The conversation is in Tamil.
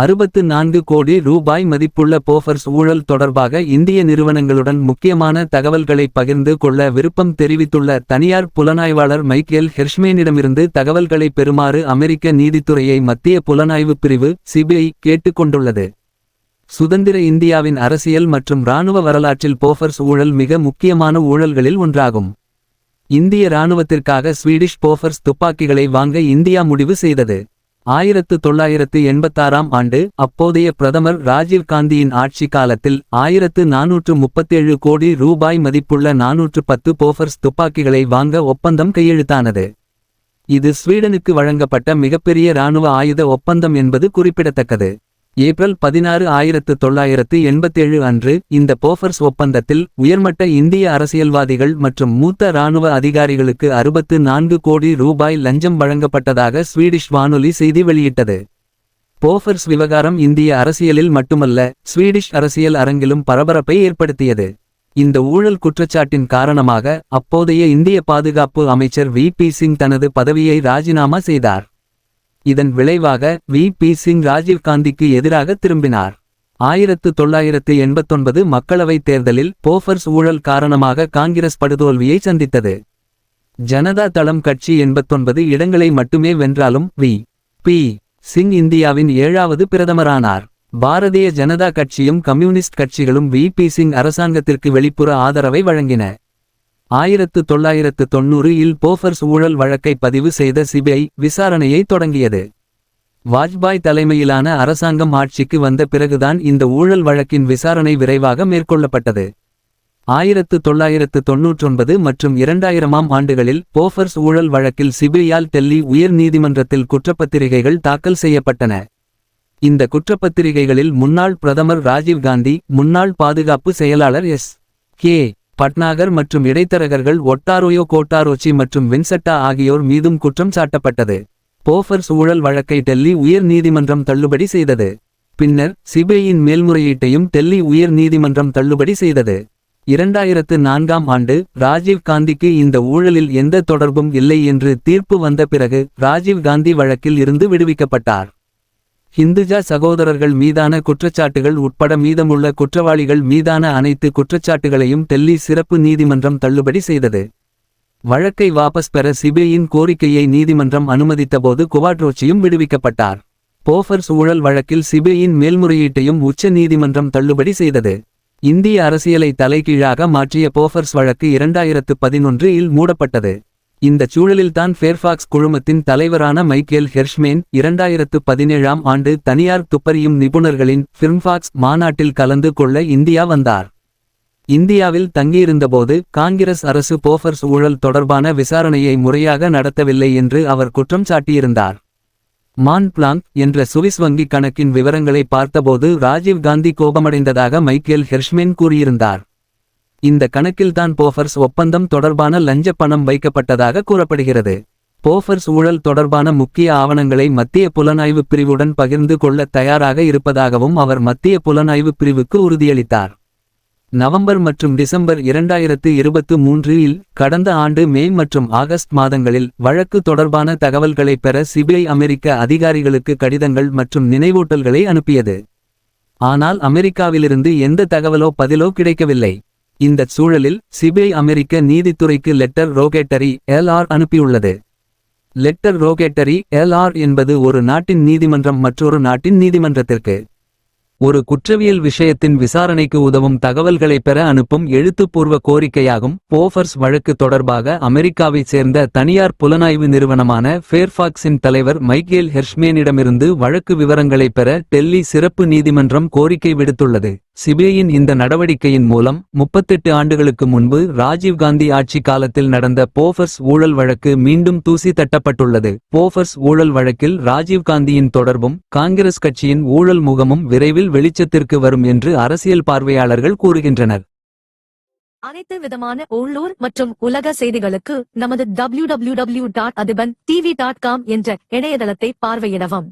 அறுபத்து நான்கு கோடி ரூபாய் மதிப்புள்ள போஃபர்ஸ் ஊழல் தொடர்பாக இந்திய நிறுவனங்களுடன் முக்கியமான தகவல்களை பகிர்ந்து கொள்ள விருப்பம் தெரிவித்துள்ள தனியார் புலனாய்வாளர் மைக்கேல் ஹெர்ஷ்மேனிடமிருந்து தகவல்களை பெறுமாறு அமெரிக்க நீதித்துறையை மத்திய புலனாய்வு பிரிவு சிபிஐ கேட்டுக்கொண்டுள்ளது. சுதந்திர இந்தியாவின் அரசியல் மற்றும் இராணுவ வரலாற்றில் போஃபர்ஸ் ஊழல் மிக முக்கியமான ஊழல்களில் ஒன்றாகும். இந்திய இராணுவத்திற்காக ஸ்வீடிஷ் போஃபர்ஸ் துப்பாக்கிகளை வாங்க இந்தியா முடிவு செய்தது. ஆயிரத்து தொள்ளாயிரத்து எண்பத்தாறாம் ஆண்டு அப்போதைய பிரதமர் ராஜீவ் காந்தியின் ஆட்சி காலத்தில் ஆயிரத்து நானூற்று முப்பத்தேழு கோடி ரூபாய் மதிப்புள்ள நானூற்று பத்து போஃபர்ஸ் துப்பாக்கிகளை வாங்க ஒப்பந்தம் கையெழுத்தானது. இது ஸ்வீடனுக்கு வழங்கப்பட்ட மிகப்பெரிய இராணுவ ஆயுத ஒப்பந்தம் என்பது குறிப்பிடத்தக்கது. ஏப்ரல் பதினாறு ஆயிரத்து தொள்ளாயிரத்து எண்பத்தேழு அன்று இந்த போஃபர்ஸ் ஒப்பந்தத்தில் உயர்மட்ட இந்திய அரசியல்வாதிகள் மற்றும் மூத்த இராணுவ அதிகாரிகளுக்கு அறுபத்து நான்கு கோடி ரூபாய் லஞ்சம் வழங்கப்பட்டதாக ஸ்வீடிஷ் வானொலி செய்தி வெளியிட்டது. போஃபர்ஸ் விவகாரம் இந்திய அரசியலில் மட்டுமல்ல ஸ்வீடிஷ் அரசியல் அரங்கிலும் பரபரப்பை ஏற்படுத்தியது. இந்த ஊழல் குற்றச்சாட்டின் காரணமாக அப்போதைய இந்திய பாதுகாப்பு அமைச்சர் வி. பி. சிங் தனது பதவியை ராஜினாமா செய்தார். இதன் விளைவாக வி. பி. சிங் ராஜீவ்காந்திக்கு எதிராக திரும்பினார். ஆயிரத்து தொள்ளாயிரத்து எண்பத்தொன்பது மக்களவைத் தேர்தலில் போஃபர்ஸ் ஊழல் காரணமாக காங்கிரஸ் படுதோல்வியை சந்தித்தது. ஜனதா தளம் கட்சி எண்பத்தொன்பது இடங்களை மட்டுமே வென்றாலும் வி. பி. சிங் இந்தியாவின் ஏழாவது பிரதமரானார். பாரதிய ஜனதா கட்சியும் கம்யூனிஸ்ட் கட்சிகளும் வி. பி. சிங் அரசாங்கத்திற்கு வெளிப்புற ஆதரவை வழங்கின. ஆயிரத்து தொள்ளாயிரத்து தொன்னூறு இல் போஃபர்ஸ் ஊழல் வழக்கை பதிவு செய்த சிபிஐ விசாரணையை தொடங்கியது. வாஜ்பாய் தலைமையிலான அரசாங்கம் ஆட்சிக்கு வந்த பிறகுதான் இந்த ஊழல் வழக்கின் விசாரணை விரைவாக மேற்கொள்ளப்பட்டது. ஆயிரத்து தொள்ளாயிரத்து தொன்னூற்றொன்பது மற்றும் இரண்டாயிரமாம் ஆண்டுகளில் போஃபர்ஸ் ஊழல் வழக்கில் சிபிஐயால் டெல்லி உயர் நீதிமன்றத்தில் குற்றப்பத்திரிகைகள் தாக்கல் செய்யப்பட்டன. இந்த குற்றப்பத்திரிகைகளில் முன்னாள் பிரதமர் ராஜீவ் காந்தி முன்னாள் பாதுகாப்பு செயலாளர் எஸ். கே. பட்னாகர் மற்றும் இடைத்தரகர்கள் ஒட்டாரோயோ கோட்டாரோச்சி மற்றும் வின்செட்டா ஆகியோர் மீதும் குற்றம் சாட்டப்பட்டது. போஃபர்ஸ் ஊழல் வழக்கை டெல்லி உயர் நீதிமன்றம் தள்ளுபடி செய்தது. பின்னர் சிபிஐயின் மேல்முறையீட்டையும் டெல்லி உயர் நீதிமன்றம் தள்ளுபடி செய்தது. இரண்டாயிரத்து நான்காம் ஆண்டு ராஜீவ் காந்திக்கு இந்த ஊழலில் எந்த தொடர்பும் இல்லை என்று தீர்ப்பு வந்த பிறகு ராஜீவ் காந்தி வழக்கில் இருந்து விடுவிக்கப்பட்டார். ஹிந்துஜா சகோதரர்கள் மீதான குற்றச்சாட்டுகள் உட்பட மீதமுள்ள குற்றவாளிகள் மீதான அனைத்து குற்றச்சாட்டுகளையும் டெல்லி சிறப்பு நீதிமன்றம் தள்ளுபடி செய்தது. வழக்கை வாபஸ் பெற சிபிஐயின் கோரிக்கையை நீதிமன்றம் அனுமதித்தபோது குவாட்ரோச்சியும் விடுவிக்கப்பட்டார். போஃபர்ஸ் ஊழல் வழக்கில் சிபிஐயின் மேல்முறையீட்டையும் உச்ச நீதிமன்றம் தள்ளுபடி செய்தது. இந்திய அரசியலை தலைகீழாக மாற்றிய போஃபர்ஸ் வழக்கு இரண்டாயிரத்து பதினொன்று இல் மூடப்பட்டது. இந்தச் சூழலில்தான் ஃபேர்ஃபாக்ஸ் குழுமத்தின் தலைவரான மைக்கேல் ஹெர்ஷ்மேன் இரண்டாயிரத்து பதினேழாம் ஆண்டு தனியார் துப்பறியும் நிபுணர்களின் ஃபிர்ம்ஃபாக்ஸ் மாநாட்டில் கலந்து கொள்ள இந்தியா வந்தார். இந்தியாவில் தங்கியிருந்தபோது காங்கிரஸ் அரசு போஃபர்ஸ் ஊழல் தொடர்பான விசாரணையை முறையாக நடத்தவில்லை என்று அவர் குற்றம் சாட்டியிருந்தார். மான் பிளாங்க் என்ற சுவிஸ் வங்கி கணக்கின் விவரங்களை பார்த்தபோது ராஜீவ் காந்தி கோபமடைந்ததாக மைக்கேல் ஹெர்ஷ்மேன் கூறியிருந்தார். இந்த கணக்கில்தான் போஃபர்ஸ் ஒப்பந்தம் தொடர்பான லஞ்ச பணம் வைக்கப்பட்டதாக கூறப்படுகிறது. போஃபர்ஸ் ஊழல் தொடர்பான முக்கிய ஆவணங்களை மத்திய புலனாய்வு பிரிவுடன் பகிர்ந்து கொள்ள தயாராக இருப்பதாகவும் அவர் மத்திய புலனாய்வு பிரிவுக்கு உறுதியளித்தார். நவம்பர் மற்றும் டிசம்பர் இரண்டாயிரத்து இருபத்து மூன்றில் கடந்த ஆண்டு மே மற்றும் ஆகஸ்ட் மாதங்களில் வழக்கு தொடர்பான தகவல்களை பெற சிபிஐ அமெரிக்க அதிகாரிகளுக்கு கடிதங்கள் மற்றும் நினைவூட்டல்களை அனுப்பியது. ஆனால் அமெரிக்காவிலிருந்து எந்த தகவலோ பதிலோ கிடைக்கவில்லை. இந்தச் சூழலில் சிபிஐ அமெரிக்க நீதித்துறைக்கு லெட்டர் ரோகேட்டரி எல்ஆர் அனுப்பியுள்ளது. லெட்டர் ரோகேட்டரி எல்ஆர் என்பது ஒரு நாட்டின் நீதிமன்றம் மற்றொரு நாட்டின் நீதிமன்றத்திற்கு. ஒரு குற்றவியல் விஷயத்தின் விசாரணைக்கு உதவும் தகவல்களை பெற அனுப்பும் எழுத்துப்பூர்வ கோரிக்கையாகும். போஃபர்ஸ் வழக்கு தொடர்பாக அமெரிக்காவைச் சேர்ந்த தனியார் புலனாய்வு நிறுவனமான ஃபேர்ஃபாக்ஸின் தலைவர் மைக்கேல் ஹெர்ஷ்மேனிடமிருந்து வழக்கு விவரங்களை பெற டெல்லி சிறப்பு நீதிமன்றம் கோரிக்கை விடுத்துள்ளது. சிபிஐயின் இந்த நடவடிக்கையின் மூலம் முப்பத்தெட்டு ஆண்டுகளுக்கு முன்பு ராஜீவ்காந்தி ஆட்சி காலத்தில் நடந்த போஃபர்ஸ் ஊழல் வழக்கு மீண்டும் தூசி தட்டப்பட்டுள்ளது. போஃபர்ஸ் ஊழல் வழக்கில் ராஜீவ்காந்தியின் தொடர்பும் காங்கிரஸ் கட்சியின் ஊழல் முகமும் விரைவில் வெளிச்சத்திற்கு வரும் என்று அரசியல் பார்வையாளர்கள் கூறுகின்றனர். அனைத்து விதமான உள்ளூர் மற்றும் உலக செய்திகளுக்கு நமது W W W dot Athiban TV dot com என்ற இணையதளத்தை பார்வையிடவும்.